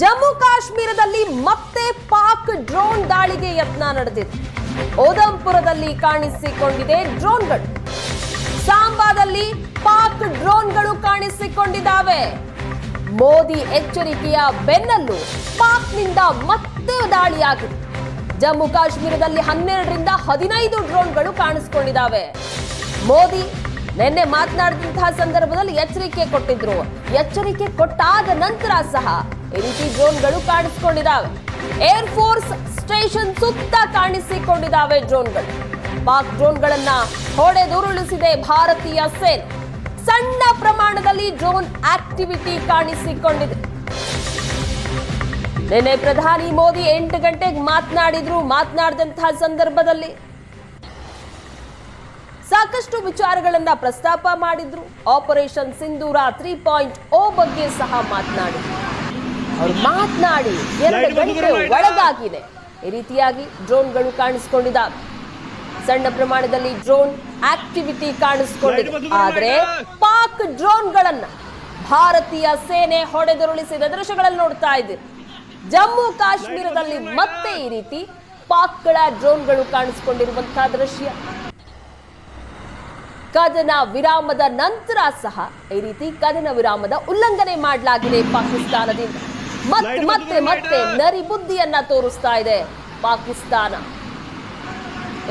ಜಮ್ಮು ಕಾಶ್ಮೀರದಲ್ಲಿ ಮತ್ತೆ ಪಾಕ್ ಡ್ರೋನ್ ದಾಳಿಗೆ ಯತ್ನ ನಡೆದಿದೆ. ಓದಂಪುರದಲ್ಲಿ ಕಾಣಿಸಿಕೊಂಡಿದೆ ಡ್ರೋನ್ಗಳು. ಸಾಂಬಾದಲ್ಲಿ ಪಾಕ್ ಡ್ರೋನ್ಗಳು ಕಾಣಿಸಿಕೊಂಡಿದ್ದಾವೆ. ಮೋದಿ ಎಚ್ಚರಿಕೆಯ ಬೆನ್ನಲ್ಲೂ ಪಾಕ್ನಿಂದ ಮತ್ತೆ ದಾಳಿಯಾಗಿದೆ. ಜಮ್ಮು ಕಾಶ್ಮೀರದಲ್ಲಿ ಹನ್ನೆರಡರಿಂದ ಹದಿನೈದು ಡ್ರೋನ್ಗಳು ಕಾಣಿಸಿಕೊಂಡಿದ್ದಾವೆ. ಮೋದಿ ನಿನ್ನೆ ಮಾತನಾಡಿದಂತಹ ಸಂದರ್ಭದಲ್ಲಿ ಎಚ್ಚರಿಕೆ ಕೊಟ್ಟಿದ್ರು. ಎಚ್ಚರಿಕೆ ಕೊಟ್ಟಾದ ನಂತರ ಸಹ ಈ ರೀತಿ ಡ್ರೋನ್ಗಳು ಕಾಣಿಸಿಕೊಂಡಿದ್ದಾವೆ. ಏರ್ ಫೋರ್ಸ್ ಸ್ಟೇಷನ್ ಸುತ್ತ ಕಾಣಿಸಿಕೊಂಡಿದ್ದಾವೆ ಡ್ರೋನ್ಗಳು. ಪಾಕ್ ಡ್ರೋನ್ಗಳನ್ನ ಹೊಡೆದುರುಳಿಸಿದೆ ಭಾರತೀಯ ಸೇನೆ. ಸಣ್ಣ ಪ್ರಮಾಣದಲ್ಲಿ ಡ್ರೋನ್ ಆಕ್ಟಿವಿಟಿ ಕಾಣಿಸಿಕೊಂಡಿದೆ. ನಿನ್ನೆ ಪ್ರಧಾನಿ ಮೋದಿ ಎಂಟು ಗಂಟೆಗೆ ಮಾತನಾಡಿದ್ರು. ಮಾತನಾಡಿದಂತಹ ಸಂದರ್ಭದಲ್ಲಿ ಸಾಕಷ್ಟು ವಿಚಾರಗಳನ್ನ ಪ್ರಸ್ತಾಪ ಮಾಡಿದ್ರು. Operation Sindoor three point O ಬಗ್ಗೆ ಸಹ ಮಾತನಾಡಿದ್ರು. ಅವ್ರು ಮಾತನಾಡಿ ಎರಡು ಗಂಟೆ ಒಳಗಾಗಿದೆ. ಈ ರೀತಿಯಾಗಿ ಡ್ರೋನ್ಗಳು ಕಾಣಿಸಿಕೊಂಡಿದ್ದಾವೆ ಸಣ್ಣ ಪ್ರಮಾಣದಲ್ಲಿ ಡ್ರೋನ್ ಆಕ್ಟಿವಿಟಿ ಕಾಣಿಸಿಕೊಂಡಿದೆ. ಆದರೆ ಪಾಕ್ ಡ್ರೋನ್ಗಳನ್ನ ಭಾರತೀಯ ಸೇನೆ ಹೊಡೆದುರುಳಿಸಿದ ದೃಶ್ಯಗಳಲ್ಲಿ ನೋಡ್ತಾ ಇದ್ದೀರಿ ಜಮ್ಮು ಕಾಶ್ಮೀರದಲ್ಲಿ ಮತ್ತೆ ಈ ರೀತಿ ಪಾಕ್ಗಳ ಡ್ರೋನ್ಗಳು ಕಾಣಿಸಿಕೊಂಡಿರುವಂತಹ ದೃಶ್ಯ. ಕದನ ವಿರಾಮದ ನಂತರ ಸಹ ಈ ರೀತಿ ಕದನ ವಿರಾಮದ ಉಲ್ಲಂಘನೆ ಮಾಡಲಾಗಿದೆ ಪಾಕಿಸ್ತಾನದಿಂದ. ಮತ್ತೆ ಮತ್ತೆ ಮತ್ತೆ ನರಿ ಬುದ್ಧಿಯನ್ನ ತೋರಿಸ್ತಾ ಇದೆ ಪಾಕಿಸ್ತಾನ.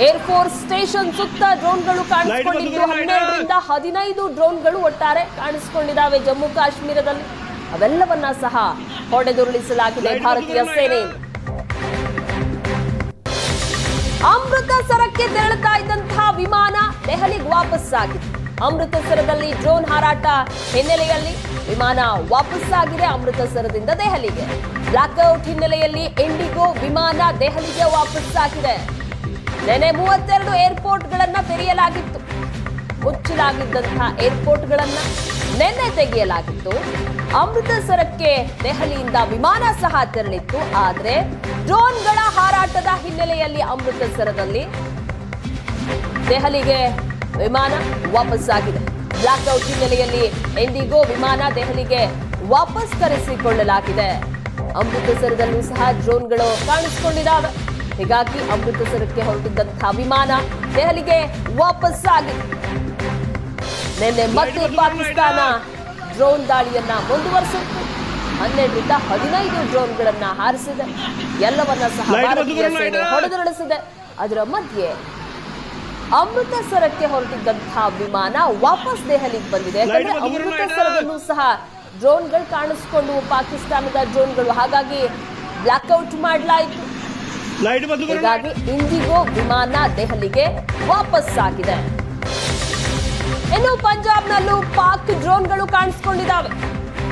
ಏರ್ ಫೋರ್ಸ್ ಸ್ಟೇಷನ್ ಸುತ್ತ ಡ್ರೋನ್ಗಳು ಕಾಣಿಸಿಕೊಂಡಿದ್ದು. ಹನ್ನೆರಡರಿಂದ ಹದಿನೈದು ಡ್ರೋನ್ಗಳು ಒಟ್ಟಾರೆ ಕಾಣಿಸಿಕೊಂಡಿದ್ದಾವೆ ಜಮ್ಮು ಕಾಶ್ಮೀರದಲ್ಲಿ. ಅವೆಲ್ಲವನ್ನ ಸಹ ಹೊಡೆದುರುಳಿಸಲಾಗಿದೆ ಭಾರತೀಯ ಸೇನೆ. ಅಮೃತಸರಕ್ಕೆ ತೆರಳುತ್ತಾ ಇದ್ದಂತಹ ವಿಮಾನ ದೆಹಲಿಗೆ ವಾಪಸ್ ಆಗಿದೆ ಅಮೃತಸರದಲ್ಲಿ ಡ್ರೋನ್ ಹಾರಾಟ ಹಿನ್ನೆಲೆಯಲ್ಲಿ ವಿಮಾನ ವಾಪಸ್ಸಾಗಿದೆ ಅಮೃತಸರದಿಂದ ದೆಹಲಿಗೆ. ಬ್ಲಾಕ್ಔಟ್ ಹಿನ್ನೆಲೆಯಲ್ಲಿ ಇಂಡಿಗೋ ವಿಮಾನ ದೆಹಲಿಗೆ ವಾಪಸ್ಸಾಗಿದೆ. ನೆನೆ ಮೂವತ್ತೆರಡು ಏರ್ಪೋರ್ಟ್ಗಳನ್ನು ತೆರೆಯಲಾಗಿತ್ತು. ಮುಚ್ಚಲಾಗಿದ್ದಂತಹ ಏರ್ಪೋರ್ಟ್ಗಳನ್ನು ನೆನ್ನೆ ತೆಗೆಯಲಾಗಿತ್ತು. ಅಮೃತಸರಕ್ಕೆ ದೆಹಲಿಯಿಂದ ವಿಮಾನ ಸಹ ತೆರಳಿತ್ತು. ಆದರೆ ಡ್ರೋನ್ಗಳ ಹಾರಾಟದ ಹಿನ್ನೆಲೆಯಲ್ಲಿ ಅಮೃತಸರದಲ್ಲಿ ದೆಹಲಿಗೆ ವಿಮಾನ ವಾಪಸ್ಸಾಗಿದೆ. ಬ್ಲಾಕ್ಔಟ್ ಹಿನ್ನೆಲೆಯಲ್ಲಿ ಎಂದಿಗೂ ವಿಮಾನ ದೆಹಲಿಗೆ ವಾಪಸ್ ಕರೆಸಿಕೊಳ್ಳಲಾಗಿದೆ. ಅಮೃತಸರದಲ್ಲೂ ಸಹ ಡ್ರೋನ್ಗಳು ಕಾಣಿಸಿಕೊಂಡಿದ್ದಾವೆ. ಹೀಗಾಗಿ ಅಮೃತಸರಕ್ಕೆ ಹೊರಟಿದ್ದಂತಹ ವಿಮಾನ ದೆಹಲಿಗೆ ವಾಪಸ್ ಆಗಿದೆ ನಿನ್ನೆ ಮತ್ತೆ ಪಾಕಿಸ್ತಾನ ಡ್ರೋನ್ ದಾಳಿಯನ್ನ ಮುಂದುವರಿಸಿತ್ತು. ಹನ್ನೆರಡರಿಂದ ಹದಿನೈದು ಡ್ರೋನ್ಗಳನ್ನ ಹಾರಿಸಿದೆ. ಎಲ್ಲವನ್ನ ಸಹ ಭಾರತೀಯ ಸೇನೆ ಹೊಡೆದುರುಳಿಸಿದೆ. ಅದರ ಮಧ್ಯೆ ಅಮೃತಸರಕ್ಕೆ ಹೊರಟಿದ್ದಂತಹ ವಿಮಾನ ವಾಪಸ್ ದೆಹಲಿಗೆ ಬಂದಿದೆ. ಯಾಕಂದ್ರೆ ಅಮೃತಸರದಲ್ಲೂ ಸಹ ಡ್ರೋನ್ಗಳು ಕಾಣಿಸ್ಕೊಂಡು ಪಾಕಿಸ್ತಾನದ ಡ್ರೋನ್ಗಳು. ಹಾಗಾಗಿ ಬ್ಲಾಕ್ಔಟ್ ಮಾಡಲಾಯಿತು. ಹೀಗಾಗಿ ಇಂದಿಗೂ ವಿಮಾನ ದೆಹಲಿಗೆ ವಾಪಸ್ ಆಗಿದೆ. ಇನ್ನು ಪಂಜಾಬ್ನಲ್ಲೂ ಪಾಕ್ ಡ್ರೋನ್ಗಳು ಕಾಣಿಸ್ಕೊಂಡಿದ್ದಾವೆ.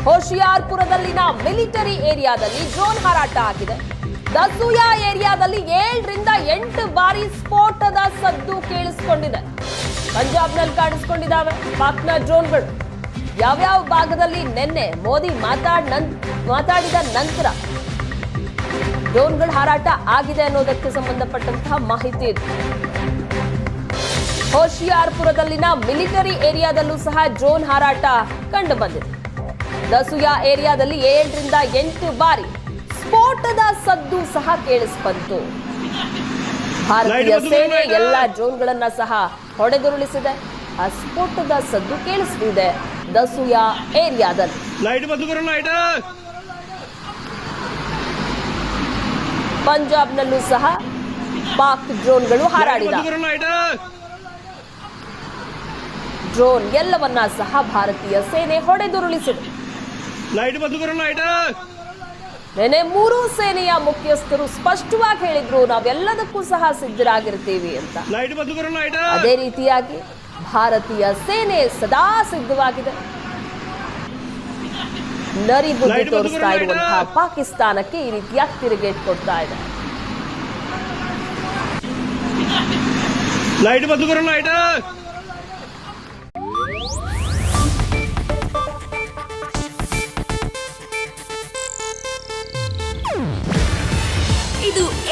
ಹೋಶಿಯಾರ್ಪುರದಲ್ಲಿನ ಮಿಲಿಟರಿ ಏರಿಯಾದಲ್ಲಿ ಡ್ರೋನ್ ಹಾರಾಟ ಆಗಿದೆ. ದಸೂಯಾ ಏರಿಯಾದಲ್ಲಿ ಏಳರಿಂದ ಎಂಟು ಬಾರಿ ಸ್ಫೋಟದ ಸದ್ದು ಕೇಳಿಸಿಕೊಂಡಿದೆ. ಪಂಜಾಬ್ನಲ್ಲಿ ಕಾಣಿಸಿಕೊಂಡಿದ್ದಾವೆ ಪಾಕ್ನ ಡ್ರೋನ್ಗಳು. ಯಾವ್ಯಾವ ಭಾಗದಲ್ಲಿ ನಿನ್ನೆ ಮೋದಿ ಮಾತಾಡ್ ಮಾತಾಡಿದ ನಂತರ ಡ್ರೋನ್ಗಳ ಹಾರಾಟ ಆಗಿದೆ ಅನ್ನೋದಕ್ಕೆ ಸಂಬಂಧಪಟ್ಟಂತಹ ಮಾಹಿತಿ ಇದೆ. ಹೋಶಿಯಾರ್ಪುರದಲ್ಲಿನ ಮಿಲಿಟರಿ ಏರಿಯಾದಲ್ಲೂ ಸಹ ಡ್ರೋನ್ ಹಾರಾಟ ಕಂಡುಬಂದಿದೆ ದಸುಯಾ ಏರಿಯಾದಲ್ಲಿ ಏಳರಿಂದ ಎಂಟು ಬಾರಿ ಸ್ಫೋಟದ ಸದ್ದು ಸಹ ಕೇಳಿಸ್ಬಂತು. ಭಾರತೀಯ ಸೇನೆ ಎಲ್ಲ ಜೋನ್ಗಳನ್ನ ಸಹ ಹೊಡೆದುರುಳಿಸಿದೆ. ಆ ಸ್ಫೋಟದ ಸದ್ದು ಕೇಳಿಸ್ತಿದೆ ದಸುಯಾ ಏರಿಯಾದಲ್ಲಿ. ಪಂಜಾಬ್ನಲ್ಲೂ ಸಹ ಪಾಕ್ ಡ್ರೋನ್ಗಳು ಹಾರಾಡಿದ. ಡ್ರೋನ್ ಎಲ್ಲವನ್ನ ಸಹ ಭಾರತೀಯ ಸೇನೆ ಹೊಡೆದುರುಳಿಸಿದೆ. ನೆನೆ ಮೂರು ಸೇನೆಯ ಮುಖ್ಯಸ್ಥರು ಸ್ಪಷ್ಟವಾಗಿ ಹೇಳಿದ್ರು ನಾವೆಲ್ಲದಕ್ಕೂ ಸಹ ಸಿದ್ಧರಾಗಿರ್ತೀವಿ ಅಂತ. ಅದೇ ರೀತಿಯಾಗಿ ಭಾರತೀಯ ಸೇನೆ ಸದಾ ಸಿದ್ಧವಾಗಿದೆ. ನರಿ ಬುದ್ಧಿ ತೋರಿಸ್ತಾ ಇರುವಂತಹ ಪಾಕಿಸ್ತಾನಕ್ಕೆ ಈ ರೀತಿಯಾಗಿ ತಿರುಗೇಟ್ ಕೊಡ್ತಾ ಇದೆ. ಲೈಟ್ ಬಂದು ಲೈಟ್